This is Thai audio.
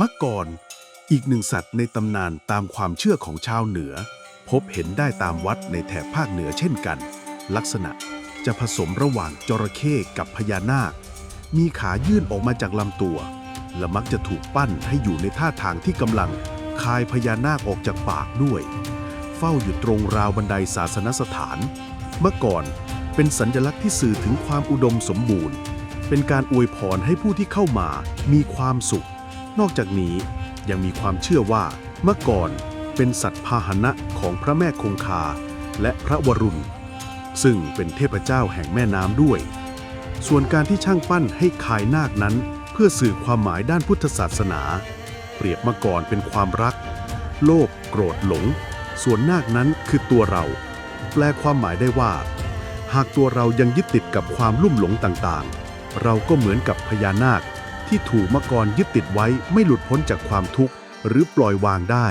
มะกรอีกหนึ่งสัตว์ในตำนานตามความเชื่อของชาวเหนือ พบเห็นได้ตามวัดในแถบภาคเหนือเช่นกัน ลักษณะจะผสมระหว่างจระเข้กับพญานาค มีขายื่นออกมาจากลำตัว และมักจะถูกปั้นให้อยู่ในท่าทางที่กำลังคายพญานาคออกจากปากด้วย เฝ้าอยู่ตรงราวบันไดศาสนสถาน เมื่อก่อนเป็นสัญลักษณ์ที่สื่อถึงความอุดมสมบูรณ์ เป็นการอวยพรให้ผู้ที่เข้ามามีความสุข นอกจากนี้ยังมีความเชื่อว่าเมื่อก่อนเป็นสัตว์พาหนะของพระแม่คงคาและพระวรุณ ซึ่งเป็นเทพเจ้าแห่งแม่น้ำด้วย ส่วนการที่ช่างปั้นให้คายนาคนั้น เพื่อสื่อความหมายด้านพุทธศาสนา เปรียบเมื่อก่อนเป็นความรัก โลภโกรธหลง ส่วนนาคนั้นคือตัวเรา แปลความหมายได้ว่า หากตัวเรายังยึดติดกับความลุ่มหลงต่างๆ เราก็เหมือนกับพญานาค ที่ถูกมกรยึดติดไว้ไม่หลุดพ้นจากความทุกข์ หรือปล่อยวางได้